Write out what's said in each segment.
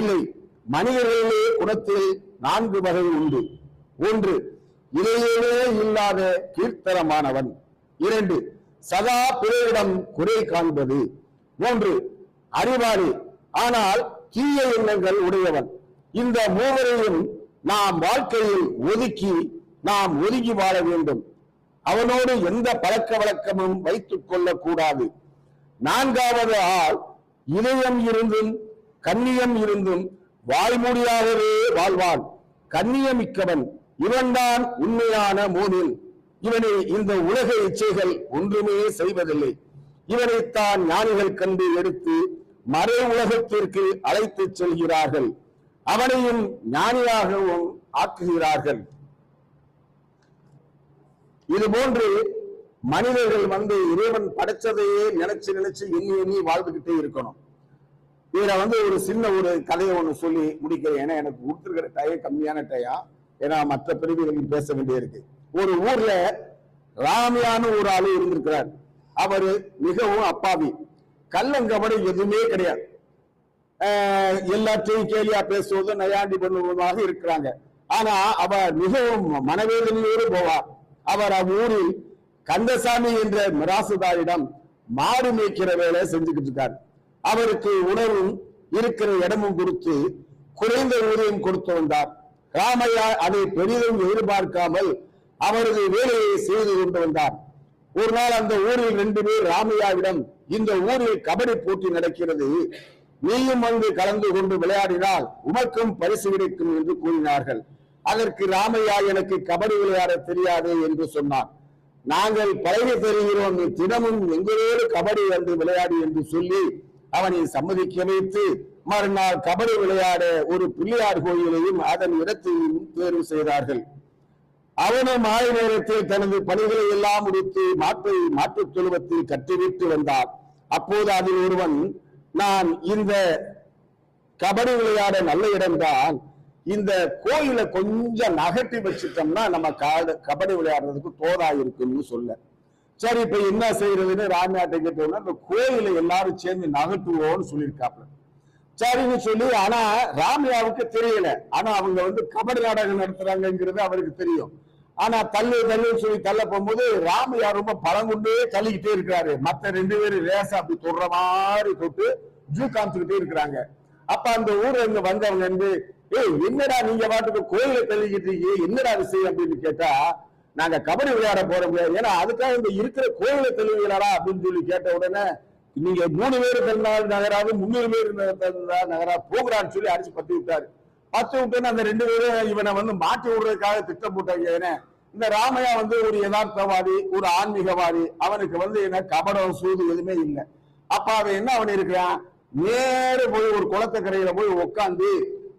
இல்லை. மனிதர்களிலே குணத்தில் நான்கு வகை உண்டு. ஒன்று இலையிலே இல்லாத கீர்த்தனமானவன். இரண்டு சதா பிறரிடம் குறை காண்பது. மூன்று அறிவாளி ஆனால் தீய எண்ணங்கள் உடையவன். இந்த மூவரையும் நாம் வாழ்க்கையில் ஒதுக்கி நாம் ஒதுங்கி வாழ வேண்டும். அவனோடு எந்த பழக்க வழக்கமும் வைத்துக் கொள்ளக்கூடாது. நான்காவது ஆள் இதயம் இருந்தும் கண்ணியம் இருந்தும் வாய்மூடியாகவே வாழ்வான். கண்ணியமிக்கவன் இவன்தான் உண்மையான மோனில் இவனை இந்த உலக இச்சைகள் ஒன்றுமே செய்வதில்லை. இவனைத்தான் ஞானிகள் கண்டு எடுத்து மறை உலகத்திற்கு அழைத்துச் செல்கிறார்கள். அவனையும் ஞானியாகவும் ஆக்குகிறார்கள். இது போன்று மனிதர்கள் வந்து இறைவன் படைச்சதையே நினைச்சு நினைச்சு எண்ணி எண்ணி வாழ்ந்துகிட்டே இருக்கணும். இதுல வந்து ஒரு சின்ன ஒரு கதையை ஒண்ணு சொல்லி முடிக்கிறேன். ஏன்னா எனக்கு கொடுத்துருக்கிற டயம் கம்மியான டயம் ஏன்னா மற்ற பிரிவுகளில் பேச வேண்டியிருக்கு ஒரு ஊர்ல ராமியான்னு ஒரு ஆளு இருந்திருக்கிறார். அவரு மிகவும் அப்பாவி. கள்ளங்கபடி எதுவுமே கிடையாது. எல்லாத்தையும் கேலியா பேசுவதும் நயாண்டி பண்ணுவதுமாக இருக்கிறாங்க. ஆனா அவர் மிகவும் மனவேதனையோடு போவார் அவர் அவ்வூரில் கந்தசாமி என்ற மிராசுதாரிடம் மாடு மேய்க்கிற வேலை செஞ்சுக்கிட்டு இருக்கார். அவருக்கு உணவும் இருக்கிற இடமும் கொடுத்து குறைந்த ஊதியம் கொடுத்து வந்தார். ராமையா அதை பெரிதும் எதிர்பார்க்காமல் அவரது வேலையை செய்து கொண்டு வந்தார். ஒரு நாள் அந்த ஊரில் ரெண்டு பேர் ராமையாவிடம் இந்த ஊரில் கபடி போட்டி நடக்கிறது. நீயும் வந்து கலந்து கொண்டு விளையாடினால் உமக்கும் பரிசு கிடைக்கும் என்று கூறினார்கள். அதற்கு ராமையா எனக்கு கபடி விளையாட தெரியாது என்று சொன்னார். நாங்கள் பழகி தருகிறோம். தினமும் எங்களோடு கபடி வந்து விளையாடி என்று சொல்லி அவனை சம்மதிக்க வைத்து மறுநாள் கபடி விளையாட ஒரு பிள்ளையார் கோயிலையும் அதன் இடத்தையும் தேர்வு செய்தார்கள். அவனும் மாலை நேரத்தில் தனது பணிகளை எல்லாம் முடித்து மாட்டை மாற்றுத் தொழுவத்தில் கட்டிவிட்டு வந்தார் அப்போது அதில் ஒருவன் நான் இந்த கபடி விளையாட நல்ல இடம்தான் இந்த கோயிலை கொஞ்சம் நகட்டி வச்சுட்டோம்னா நம்ம காடு கபடி விளையாடுறதுக்கு தோதா இருக்குன்னு சொல்ல. சரி இப்ப என்ன செய்யறதுன்னு ராமியாட்டை கேட்டோம்னா இந்த கோயிலை எல்லாரும் சேர்ந்து நகட்டுவோம்னு சொல்லியிருக்காப்ல சரின்னு சொல்லி ஆனா ராமியாவுக்கு தெரியல. ஆனா அவங்க வந்து கபடி நாடகம் நடத்துறாங்கிறது அவருக்கு தெரியும். ஆனா தள்ளு தள்ளுன்னு சொல்லி தள்ள போகும்போது ராமையா ரொம்ப பழங்குண்டே கொண்டே தள்ளிக்கிட்டே இருக்கிறாரு. மத்த ரெண்டு பேரும் ரேசா அப்படி தொடுற மாதிரி தொட்டு ஜூ காமிச்சுக்கிட்டே இருக்கிறாங்க. அப்ப அந்த ஊர்ல இருந்து வந்தவங்க வந்து ஏய் என்னடா நீங்க பாட்டுக்கு கோயிலை தள்ளிக்கிட்டு இருக்கீங்க? என்னடா விஷயம்? அப்படின்னு கேட்டா நாங்க கபடி விளையாட போறோம் ஏன்னா அதுக்காக இந்த இருக்கிற கோயிலை தள்ளுவீங்களா அப்படின்னு சொல்லி கேட்ட உடனே நீங்க மூணு பேர் தந்தால் நகராது முன்னூறு பேர் தந்தால் நகரா போகிறான்னு சொல்லி அடிச்சு பத்தி விட்டாரு. பத்து விட்டேன்னு அந்த ரெண்டு பேரும் இவனை வந்து மாட்டி விடுறதுக்காக திட்டம் போட்டாங்க. ஏன்னா இந்த ராமையா வந்து ஒரு யதார்த்தவாதி ஒரு ஆன்மீகவாதி. அவனுக்கு வந்து என்ன கபடம் சூது எதுவுமே இல்லை. அப்ப அவன் என்ன அவன் இருக்கிறான் நேரு போய் ஒரு குளத்தக்கரையில போய் உட்காந்து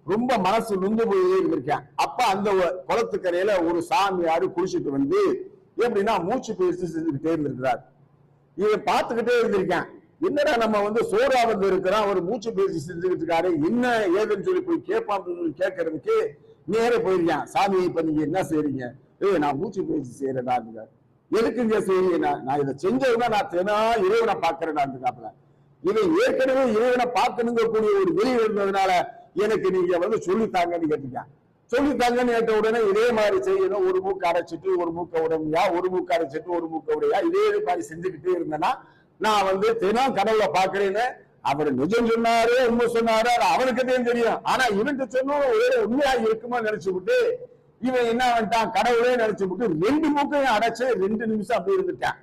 ரொம்ப மனசு நுந்து போய் இருந்திருக்கேன். அப்ப அந்த குளத்துக்கரையில ஒரு சாமியாரு குளிச்சுட்டு வந்து எப்படின்னா மூச்சு பயிற்சி செஞ்சுக்கிட்டே இருந்திருக்கிறார். இதை பார்த்துக்கிட்டே இருந்திருக்கேன். என்னடா நம்ம வந்து சோறாவது வந்து இருக்கிறோம் ஒரு மூச்சு பயிற்சி செஞ்சுக்கிட்டு இருக்காரு என்ன ஏதுன்னு சொல்லி போய் கேட்பான்னு சொல்லி கேட்கறதுக்கு நேரே போயிருக்கேன். சாமி இப்ப நீங்க என்ன செய்றீங்க? ஏய் நான் மூச்சு பயிற்சி செய்யறேன்டா எதுக்கு இங்க செய்யறீங்க நான் இதை செஞ்சதுன்னா நான் தினம் இறைவனை பாக்குறேன் இதை ஏற்கனவே இறைவனை பார்க்கணுங்க கூடிய ஒரு வெளி இருந்ததுனால எனக்கு நீங்க வந்து சொல்லித்தாங்கன்னு கேட்டீங்க சொல்லித்தாங்கன்னு கேட்ட உடனே இதே மாதிரி செய்யணும். ஒரு மூக்கு அடைச்சிட்டு ஒரு மூக்க உடம்பையா ஒரு மூக்கு அடைச்சிட்டு ஒரு மூக்க உடையா இதே மாதிரி செஞ்சுக்கிட்டே இருந்தேன்னா நான் வந்து தினம் கடவுளை பாக்குறேன்னு அவர் நிஜம் சொன்னாரு உண்மை சொன்னாரு அவனுக்கு தான் தெரியும். ஆனா இவன்ட்டு சொன்னோம் ஒரே உண்மையா இருக்குமா நினைச்சு விட்டு இவன் என்ன பண்ணிட்டான்? கடவுளே நினைச்சு விட்டு ரெண்டு மூக்கையும் அடைச்சு ரெண்டு நிமிஷம் அப்படி இருந்துட்டான்.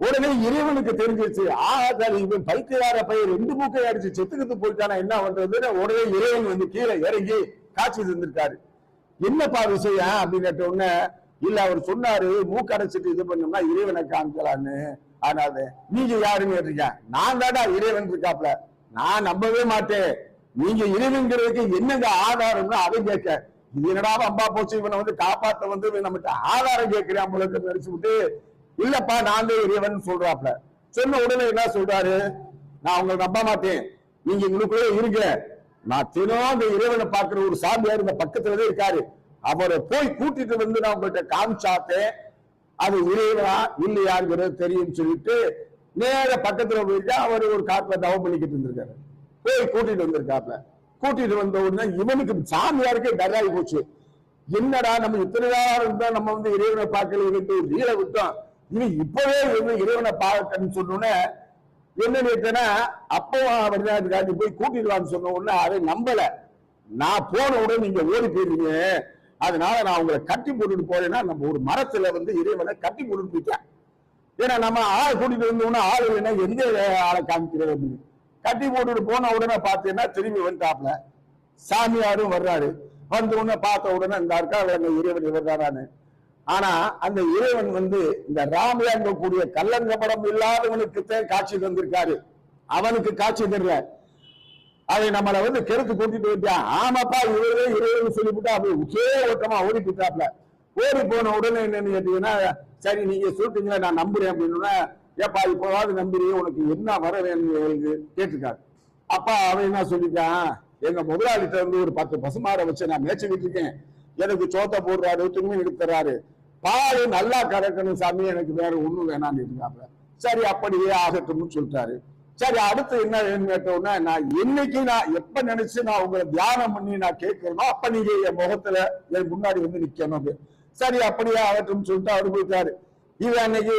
உடனே இறைவனுக்கு தெரிஞ்சிருச்சு ஆஹா இவன் பைத்தியார பையன் ரெண்டு மூக்கை அடிச்சு செத்துக்கிட்டு போயிட்டானா என்ன பண்றதுன்னு உடனே இறைவன் வந்து கீழே இறங்கி காட்சி தந்திருக்காரு. என்னப்பா விஷயம்? அப்படின்னு கேட்ட உடனே இல்ல அவர் சொன்னாரு மூக்க அடைச்சிட்டு இது பண்ணோம்னா இறைவனை காமிக்கலான்னு. ஆனா அது நீங்க யாருன்னு கேட்டீங்க நான் தாடா இறைவன் இருக்காப்ல. நான் நம்பவே மாட்டேன். நீங்க இறைவன்கிறதுக்கு என்னங்க ஆதாரம்னு அதை கேட்க. இது என்னடா அம்பா போச்சு? இவனை வந்து காப்பாத்த வந்து நம்மகிட்ட ஆதாரம் கேட்கிறான் உங்களுக்கு நினைச்சு விட்டு. இல்லப்பா நான் தான் இறைவன் சொல்றாப்ல. சொன்ன உடனே என்ன சொல்றாரு? நான் உங்களை நம்ப மாட்டேன். நீங்க உங்களுக்குள்ளே இருங்க. நான் தினம் அந்த இறைவனை பார்க்கிற ஒரு சாமியார் இந்த பக்கத்துலதான் இருக்காரு. அவரை போய் கூட்டிட்டு வந்து நான் உங்கள்கிட்ட காமிச்சாத்தேன். அது இறைவனா இல்லையாங்கிறது தெரியும் சொல்லிட்டு நேர பக்கத்துல போயிட்டு அவர் ஒரு காட்டுல தவம் பண்ணிக்கிட்டு இருந்திருக்காரு. போய் கூட்டிட்டு வந்திருக்காப்ல. கூட்டிட்டு வந்த உடனே இவனுக்கு சாமியாருக்கே டராகி போச்சு. என்னடா நம்ம இத்தனை நேரம் இருந்தா நம்ம வந்து இறைவனை பார்க்கல இவனுக்கு ஒரு லீலை விட்டோம். இனி இப்பவே இறைவனை பார்க்கணும்னு சொன்னோன்னே என்ன நினைத்தனா அப்போ வெளிநாட்டு காட்டி போய் கூட்டிடுவான்னு சொன்ன உடனே அதை நம்பல. நான் போன உடனே நீங்க ஓடி போயிருங்க. அதனால நான் உங்களை கட்டி போட்டுட்டு போறேன்னா நம்ம ஒரு மரத்துல வந்து இறைவனை கட்டி போட்டுட்டு போயிட்டேன் ஏன்னா நம்ம ஆள் கூட்டிட்டு வந்தோம்னா ஆள் இல்லைன்னா எங்க ஆளை காமிக்கிறது அப்படின்னு. கட்டி போட்டுட்டு போன உடனே பார்த்தீங்கன்னா திரும்பி வந்துட்டாப்ல சாமியாரும் வர்றாரு. வந்த உடனே பார்த்த உடனே இந்த இருக்கா இறைவன் இவர் இவர்தாரான்னு ஆனா அந்த இறைவன் வந்து இந்த ராமையாங்க கூடிய கல்லங்கப்படம் இல்லாதவனுக்கு காட்சி தந்திருக்காரு. அவனுக்கு காட்சி தர்ற அதை நம்மளை வந்து கெடுத்து கூட்டிட்டு வச்சான் ஆமாப்பா இவரே இறைவன் சொல்லிவிட்டா அப்படி உச்சே ஓட்டமா ஓடி போயிட்டாப்ல ஓடி போன உடனே என்னன்னு கேட்டீங்கன்னா சரி நீங்க சொல்லிட்டீங்களா நான் நம்புறேன் அப்படின்னா ஏப்பா இப்போவாது நம்புறீங்க உனக்கு என்ன வர வேணும் கேட்டிருக்காரு. அப்பா அவன் என்ன சொல்லிட்டான் எங்க முதலாளிகிட்ட வந்து ஒரு பத்து பசுமாரை வச்சு நான் மேய்ச்சிக்கிட்டு இருக்கேன். எனக்கு சோத்த போடுறாரு துணி எடுத்துறாரு பால் நல்லா கறக்கணும் சாமி எனக்கு வேற ஒண்ணும் வேணான்னு இருக்காங்க சரி அப்படியே ஆகட்டும்னு சொல்லிட்டாரு. சரி அடுத்து என்ன கேட்டோம்னா நான் என்னைக்கு நான் எப்ப நினைச்சு நான் உங்களை தியானம் பண்ணி நான் கேட்கிறேனோ அப்ப நீங்க என் முகத்துல என் முன்னாடி வந்து நிக்கணும் அப்படி. சரி அப்படியே ஆகட்டும்னு சொல்லிட்டு அவரு போயிட்டாரு. இவன் அன்னைக்கு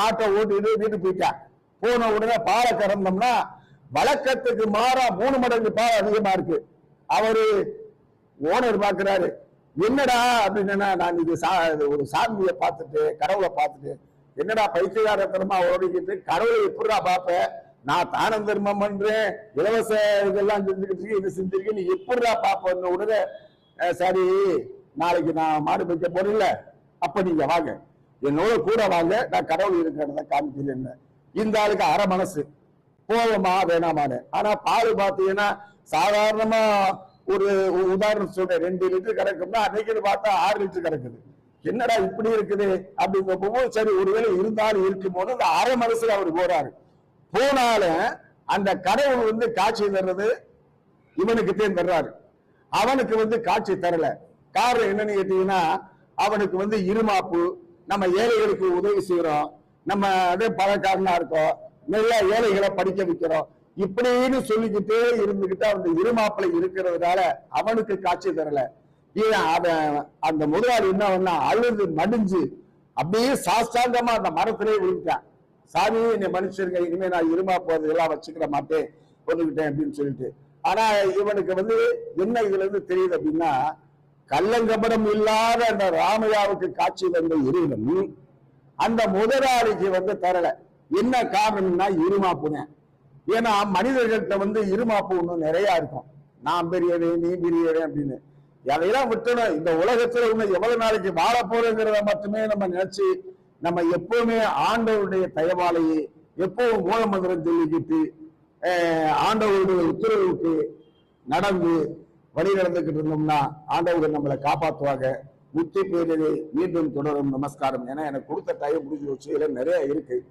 மாட்டை ஓட்டிட்டு வீட்டுக்கு போயிட்டான். போன உடனே பாலை கறந்தோம்னா வழக்கத்துக்கு மாறா மூணு மடங்கு பால் அதிகமா இருக்கு. அவரு ஓனர் பாக்குறாரு. என்னடா அப்படின்னா நான் இது சா இது ஒரு சாமியை பார்த்துட்டு கடவுளை பார்த்துட்டு என்னடா பைத்தியகாரத்தனமா ஓடிக்கிட்டு கடவுளை எப்படிடா பார்ப்பேன் நான் தானம் தர்மம் பண்றேன் இலவச இதெல்லாம் செஞ்சுக்கிட்டு இது செஞ்சிருக்கேன் நீ எப்படிடா பார்ப்ப? உடனே சரி நாளைக்கு நான் மாடு வைக்க போறேன்ல அப்ப நீங்க வாங்க. என்னோட கூட வாங்க நான் கடவுள் இருக்கிறத காமிக்கிறேன் இந்த ஆளுக்கு அரை மனசு. போவோமா வேணாமான்னு. ஆனா பால் பாத்தீங்கன்னா சாதாரணமா ஒரு ஒரு உதாரணம் சொல்றேன். ரெண்டு லிட்டர் கிடக்கும்னா அன்னைக்கு பார்த்தா ஆறு லிட்டர் கிடக்குது என்னடா இப்படி இருக்குது? அப்படிங்கிற போது சரி ஒருவேளை இருந்தாலும் இருக்கும் போது அந்த அரை மனசுல அவர் போறாரு. போனாலும் அந்த கடவுள் வந்து காட்சி தர்றது இவனுக்கு தேன் தர்றாரு. அவனுக்கு வந்து காட்சி தரல. காரணம் என்னன்னு கேட்டீங்கன்னா அவனுக்கு வந்து இருமாப்பு நம்ம ஏழைகளுக்கு உதவி செய்யறோம் நம்ம அதே பணக்காரனா இருக்கோம். நிறைய ஏழைகளை படிக்க வைக்கிறோம். இப்படின்னு சொல்லிக்கிட்டே இருந்துகிட்டு அந்த இருமாப்பிளை இருக்கிறதுனால அவனுக்கு காட்சி தரல. ஏன் அவன் அந்த முதலாளி என்ன பண்ணா அழுது மடிஞ்சு அப்படியே சாஸ்தாங்கமா அந்த மரத்திலே விழுந்துட்டான். சாமி என்னை மனுஷருங்க இனிமே நான் இருமாப்பு எல்லாம் வச்சுக்கிற மாட்டேன் கொண்டுகிட்டேன் அப்படின்னு சொல்லிட்டு. ஆனா இவனுக்கு வந்து என்ன இதுல இருந்து தெரியுது அப்படின்னா கள்ளங்கபடம் இல்லாத அந்த ராமையாவுக்கு காட்சி வந்த இறைவன் அந்த முதலாளிக்கு வந்து தரல. என்ன காரணம்னா போனேன் ஏன்னா மனிதர்கள்ட்ட வந்து இருமாப்பு ஒன்று நிறைய இருக்கும். நான் பெரியவன் நீ பெரியவன் அப்படின்னு. அதையெல்லாம் விட்டணும் இந்த உலகத்துல இன்னும் எவ்வளவு நாளைக்கு வாழ போறோங்கிறத மட்டுமே நம்ம நினைச்சு நம்ம எப்பவுமே ஆண்டவருடைய தயவாலையே எப்பவும் மூலமந்திரம் சொல்லிக்கிட்டு ஆண்டவருடைய உத்தரவுக்கு நடந்து வழி நடந்துகிட்டு இருந்தோம்னா ஆண்டவர்கள் நம்மளை காப்பாற்றுவாங்க. முத்தி பேரிலே மீண்டும் தொடரும். நமஸ்காரம். ஏன்னா எனக்கு கொடுத்த டைம் முடிஞ்சு வச்சு இதுல நிறைய இருக்கு.